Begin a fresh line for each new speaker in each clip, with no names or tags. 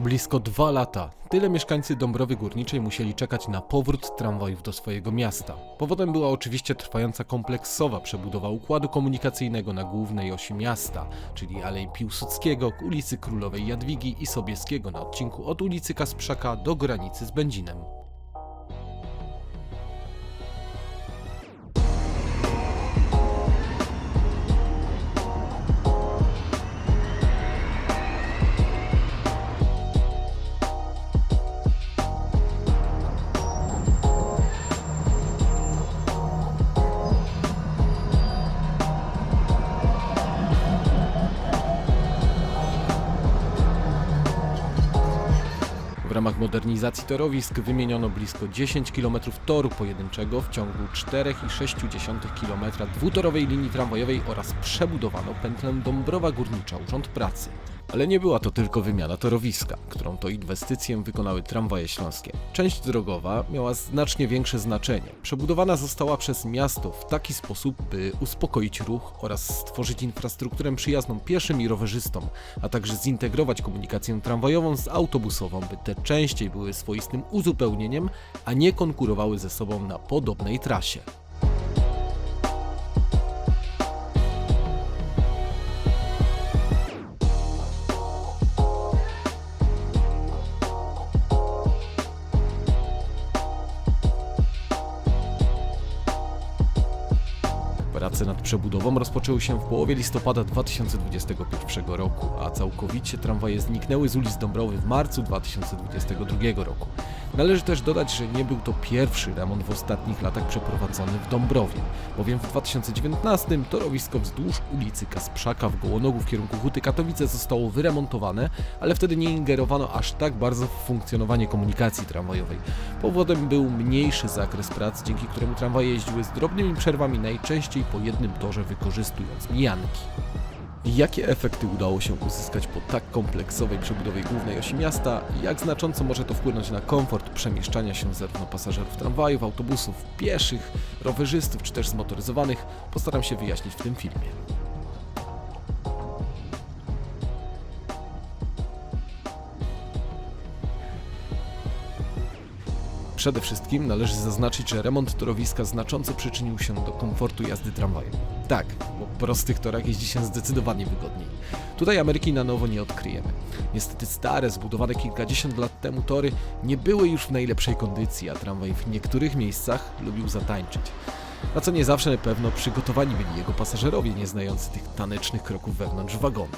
Blisko dwa lata. Tyle mieszkańcy Dąbrowy Górniczej musieli czekać na powrót tramwajów do swojego miasta. Powodem była oczywiście trwająca kompleksowa przebudowa układu komunikacyjnego na głównej osi miasta, czyli Alei Piłsudskiego, ulicy Królowej Jadwigi i Sobieskiego na odcinku od ulicy Kasprzaka do granicy z Będzinem. Ramach modernizacji torowisk wymieniono blisko 10 km toru pojedynczego w ciągu 4,6 km dwutorowej linii tramwajowej oraz przebudowano pętlę Dąbrowa Górnicza Urząd Pracy. Ale nie była to tylko wymiana torowiska, którą to inwestycję wykonały tramwaje śląskie. Część drogowa miała znacznie większe znaczenie. Przebudowana została przez miasto w taki sposób, by uspokoić ruch oraz stworzyć infrastrukturę przyjazną pieszym i rowerzystom, a także zintegrować komunikację tramwajową z autobusową, by te częściej były swoistym uzupełnieniem, a nie konkurowały ze sobą na podobnej trasie. Przebudową rozpoczęły się w połowie listopada 2021 roku, a całkowicie tramwaje zniknęły z ulic Dąbrowy w marcu 2022 roku. Należy też dodać, że nie był to pierwszy remont w ostatnich latach przeprowadzony w Dąbrowie, bowiem w 2019 torowisko wzdłuż ulicy Kasprzaka w Gołonogu w kierunku Huty Katowice zostało wyremontowane, ale wtedy nie ingerowano aż tak bardzo w funkcjonowanie komunikacji tramwajowej. Powodem był mniejszy zakres prac, dzięki któremu tramwaje jeździły z drobnymi przerwami najczęściej po jednym torze wykorzystując mijanki. Jakie efekty udało się uzyskać po tak kompleksowej przebudowie głównej osi miasta jak znacząco może to wpłynąć na komfort przemieszczania się zarówno pasażerów tramwajów, autobusów, pieszych, rowerzystów czy też zmotoryzowanych, postaram się wyjaśnić w tym filmie. Przede wszystkim należy zaznaczyć, że remont torowiska znacząco przyczynił się do komfortu jazdy tramwajem. Tak, po prostych torach jeździ się zdecydowanie wygodniej. Tutaj Ameryki na nowo nie odkryjemy. Niestety stare, zbudowane kilkadziesiąt lat temu tory nie były już w najlepszej kondycji, a tramwaj w niektórych miejscach lubił zatańczyć. Na co nie zawsze pewno przygotowani byli jego pasażerowie, nie znający tych tanecznych kroków wewnątrz wagonu.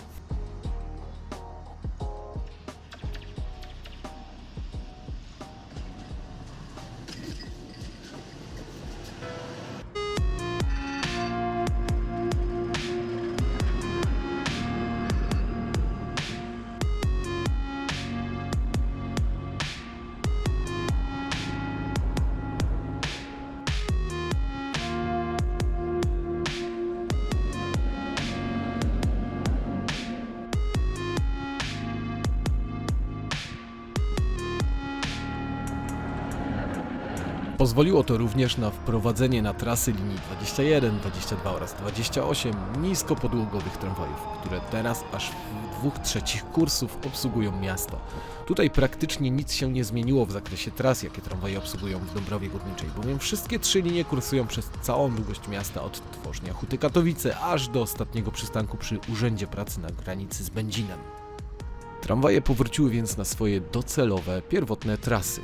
Pozwoliło to również na wprowadzenie na trasy linii 21, 22 oraz 28 niskopodłogowych tramwajów, które teraz aż w dwóch trzecich kursów obsługują miasto. Tutaj praktycznie nic się nie zmieniło w zakresie tras, jakie tramwaje obsługują w Dąbrowie Górniczej, bowiem wszystkie trzy linie kursują przez całą długość miasta od tworznia Huty Katowice aż do ostatniego przystanku przy Urzędzie Pracy na granicy z Będzinem. Tramwaje powróciły więc na swoje docelowe, pierwotne trasy.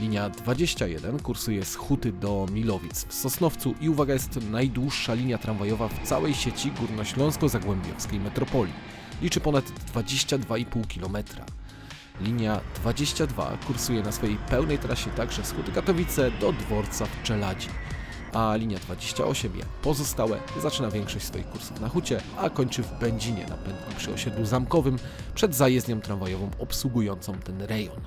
Linia 21 kursuje z Huty do Milowic w Sosnowcu i uwaga, jest najdłuższa linia tramwajowa w całej sieci górnośląsko-zagłębiowskiej metropolii. Liczy ponad 22,5 km. Linia 22 kursuje na swojej pełnej trasie także z Huty Katowice do dworca w Czeladzi. A linia 28, jak pozostałe, zaczyna większość swoich kursów na Hucie, a kończy w Będzinie na pętli przy osiedlu zamkowym przed zajezdnią tramwajową obsługującą ten rejon.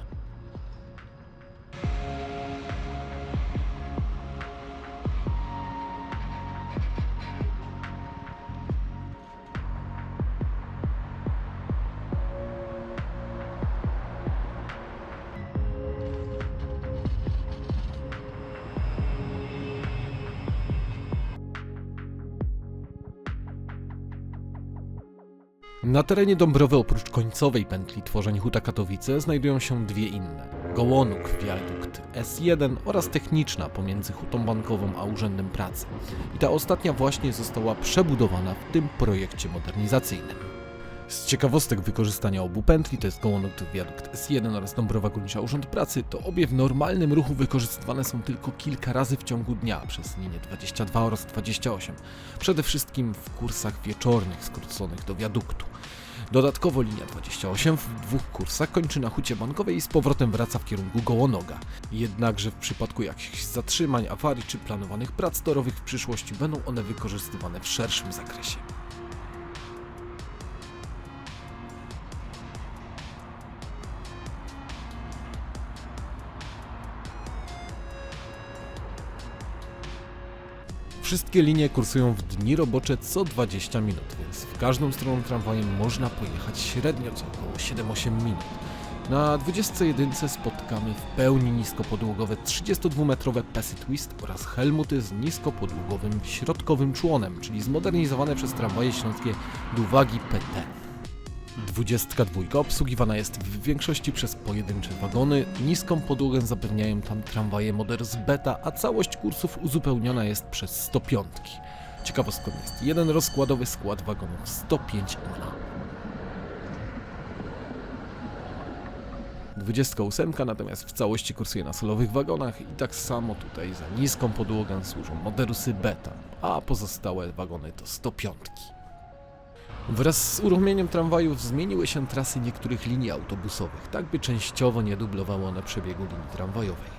Na terenie Dąbrowy oprócz końcowej pętli tworzeń Huta Katowice znajdują się dwie inne. Gołonuk, wiadukt S1 oraz techniczna pomiędzy Hutą Bankową a Urzędem Pracy. I ta ostatnia właśnie została przebudowana w tym projekcie modernizacyjnym. Z ciekawostek wykorzystania obu pętli, to jest Gołonuk, wiadukt S1 oraz Dąbrowa Górnicza Urząd Pracy, to obie w normalnym ruchu wykorzystywane są tylko kilka razy w ciągu dnia przez linie 22 oraz 28. Przede wszystkim w kursach wieczornych skróconych do wiaduktu. Dodatkowo linia 28 w dwóch kursach kończy na hucie bankowej i z powrotem wraca w kierunku Gołonoga. Jednakże w przypadku jakichś zatrzymań, awarii czy planowanych prac torowych w przyszłości będą one wykorzystywane w szerszym zakresie. Wszystkie linie kursują w dni robocze co 20 minut, więc w każdą stroną tramwajem można pojechać średnio co około 7-8 minut. Na 21 spotkamy w pełni niskopodłogowe 32-metrowe Passy Twist oraz Helmuty z niskopodłogowym środkowym członem, czyli zmodernizowane przez tramwaje śląskie Duwagi PT. 22 obsługiwana jest w większości przez pojedyncze wagony. Niską podłogę zapewniają tam tramwaje Moders Beta, a całość kursów uzupełniona jest przez 105. Ciekawostką jest jeden rozkładowy skład wagonów 105 na. 28 natomiast w całości kursuje na solowych wagonach i tak samo tutaj za niską podłogę służą Moderusy Beta, a pozostałe wagony to 105. Wraz z uruchomieniem tramwajów zmieniły się trasy niektórych linii autobusowych, tak by częściowo nie dublowały one przebiegu linii tramwajowej.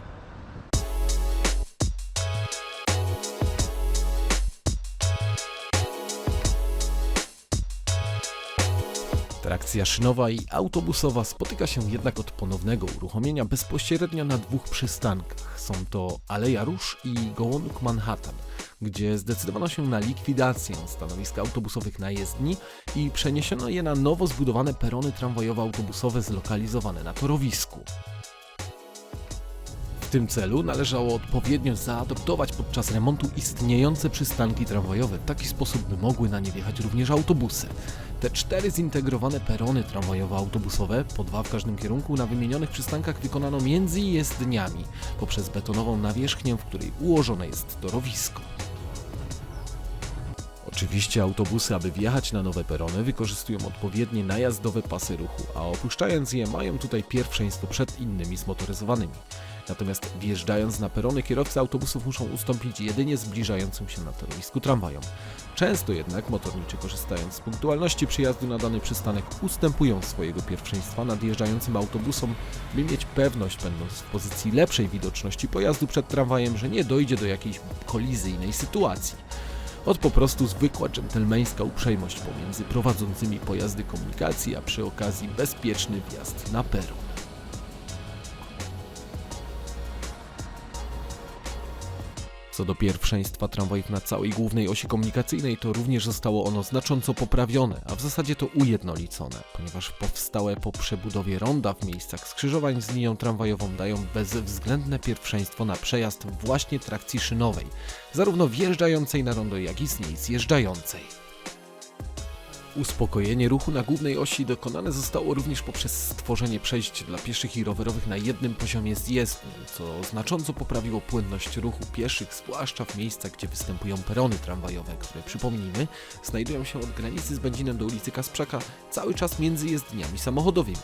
Trakcja szynowa i autobusowa spotyka się jednak od ponownego uruchomienia bezpośrednio na dwóch przystankach. Są to Aleja Róż i Gołąduk Manhattan, gdzie zdecydowano się na likwidację stanowisk autobusowych na jezdni i przeniesiono je na nowo zbudowane perony tramwajowo-autobusowe zlokalizowane na torowisku. W tym celu należało odpowiednio zaadoptować podczas remontu istniejące przystanki tramwajowe w taki sposób, by mogły na nie wjechać również autobusy. Te cztery zintegrowane perony tramwajowo-autobusowe, po dwa w każdym kierunku, na wymienionych przystankach wykonano między jezdniami poprzez betonową nawierzchnię, w której ułożone jest torowisko. Oczywiście autobusy, aby wjechać na nowe perony, wykorzystują odpowiednie najazdowe pasy ruchu, a opuszczając je mają tutaj pierwszeństwo przed innymi zmotoryzowanymi. Natomiast wjeżdżając na perony, kierowcy autobusów muszą ustąpić jedynie zbliżającym się na torowisku tramwajom. Często jednak motorniczy korzystając z punktualności przyjazdu na dany przystanek ustępują swojego pierwszeństwa nadjeżdżającym autobusom, by mieć pewność, będąc w pozycji lepszej widoczności pojazdu przed tramwajem, że nie dojdzie do jakiejś kolizyjnej sytuacji. Od po prostu zwykła dżentelmeńska uprzejmość pomiędzy prowadzącymi pojazdy komunikacji, a przy okazji bezpieczny wjazd na peron. Co do pierwszeństwa tramwajów na całej głównej osi komunikacyjnej, to również zostało ono znacząco poprawione, a w zasadzie to ujednolicone, ponieważ powstałe po przebudowie ronda w miejscach skrzyżowań z linią tramwajową dają bezwzględne pierwszeństwo na przejazd właśnie trakcji szynowej, zarówno wjeżdżającej na rondo, jak i z niej zjeżdżającej. Uspokojenie ruchu na głównej osi dokonane zostało również poprzez stworzenie przejść dla pieszych i rowerowych na jednym poziomie zjezdnym, co znacząco poprawiło płynność ruchu pieszych, zwłaszcza w miejscach, gdzie występują perony tramwajowe, które przypomnijmy, znajdują się od granicy z Będzinem do ulicy Kasprzaka cały czas między jezdniami samochodowymi.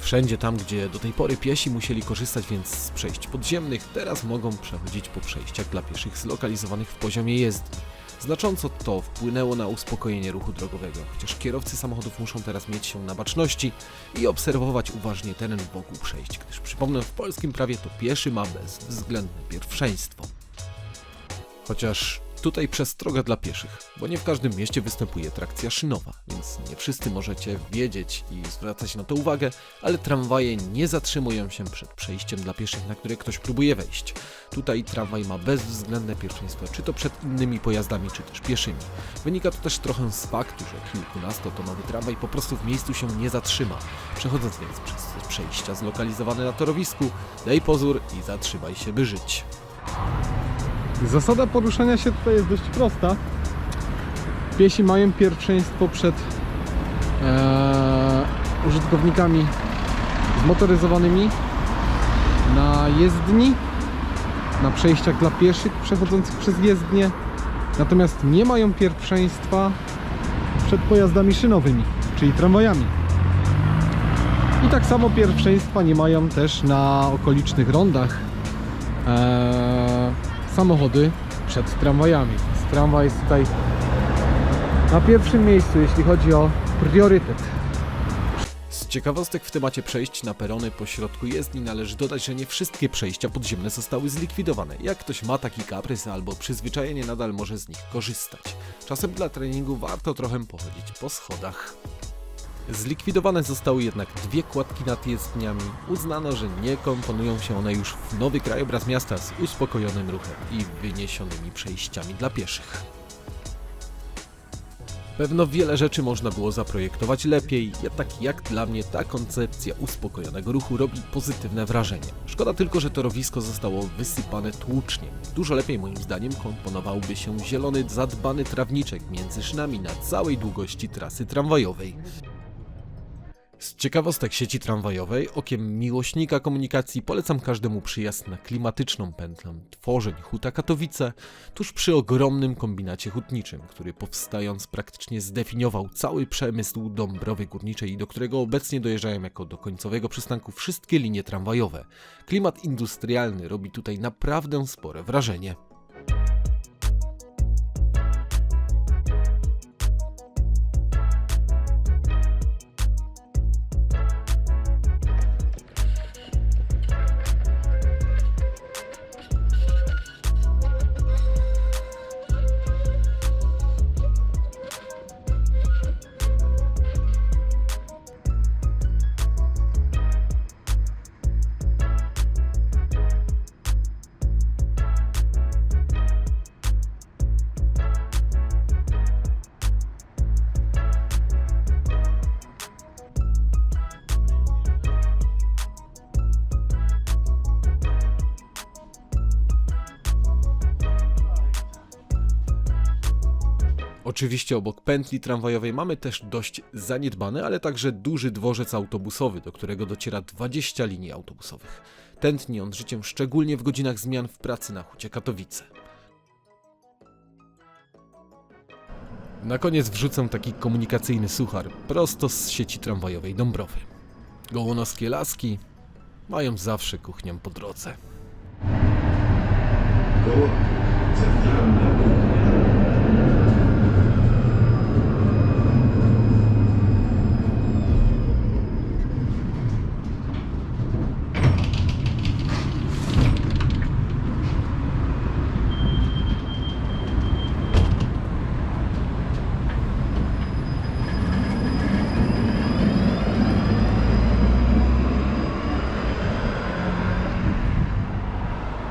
Wszędzie tam, gdzie do tej pory piesi musieli korzystać więc z przejść podziemnych, teraz mogą przechodzić po przejściach dla pieszych zlokalizowanych w poziomie jezdni. Znacząco to wpłynęło na uspokojenie ruchu drogowego, chociaż kierowcy samochodów muszą teraz mieć się na baczności i obserwować uważnie teren wokół przejść, gdyż przypomnę, w polskim prawie to pieszy ma bezwzględne pierwszeństwo. Chociaż tutaj przestroga dla pieszych, bo nie w każdym mieście występuje trakcja szynowa, więc nie wszyscy możecie wiedzieć i zwracać na to uwagę, ale tramwaje nie zatrzymują się przed przejściem dla pieszych, na które ktoś próbuje wejść. Tutaj tramwaj ma bezwzględne pierwszeństwo, czy to przed innymi pojazdami, czy też pieszymi. Wynika to też trochę z faktu, że kilkunastotonowy tramwaj po prostu w miejscu się nie zatrzyma. Przechodząc więc przez przejścia zlokalizowane na torowisku, daj pozór i zatrzymaj się, by żyć.
Zasada poruszania się tutaj jest dość prosta. Piesi mają pierwszeństwo przed e, użytkownikami zmotoryzowanymi na jezdni, na przejściach dla pieszych przechodzących przez jezdnię. Natomiast nie mają pierwszeństwa przed pojazdami szynowymi, czyli tramwajami. I tak samo pierwszeństwa nie mają też na okolicznych rondach e, samochody przed tramwajami. Tramwaj jest tutaj na pierwszym miejscu, jeśli chodzi o priorytet.
Z ciekawostek w temacie przejść na perony po środku jezdni należy dodać, że nie wszystkie przejścia podziemne zostały zlikwidowane. Jak ktoś ma taki kaprys albo przyzwyczajenie, nadal może z nich korzystać. Czasem dla treningu warto trochę pochodzić po schodach. Zlikwidowane zostały jednak dwie kładki nad jezdniami. Uznano, że nie komponują się one już w nowy krajobraz miasta z uspokojonym ruchem i wyniesionymi przejściami dla pieszych. Pewno wiele rzeczy można było zaprojektować lepiej, jednak jak dla mnie ta koncepcja uspokojonego ruchu robi pozytywne wrażenie. Szkoda tylko, że torowisko zostało wysypane tłuczniem. Dużo lepiej moim zdaniem komponowałby się zielony, zadbany trawniczek między szynami na całej długości trasy tramwajowej. Z ciekawostek sieci tramwajowej, okiem miłośnika komunikacji polecam każdemu przyjazd na klimatyczną pętlę Tworzeń Huta Katowice, tuż przy ogromnym kombinacie hutniczym, który powstając praktycznie zdefiniował cały przemysł Dąbrowy Górniczej i do którego obecnie dojeżdżają jako do końcowego przystanku wszystkie linie tramwajowe. Klimat industrialny robi tutaj naprawdę spore wrażenie. Oczywiście obok pętli tramwajowej mamy też dość zaniedbany, ale także duży dworzec autobusowy, do którego dociera 20 linii autobusowych. Tętni on życiem szczególnie w godzinach zmian w pracy na Hucie Katowice. Na koniec wrzucę taki komunikacyjny suchar prosto z sieci tramwajowej Dąbrowy. Gołonoskie laski mają zawsze kuchnię po drodze.
Koło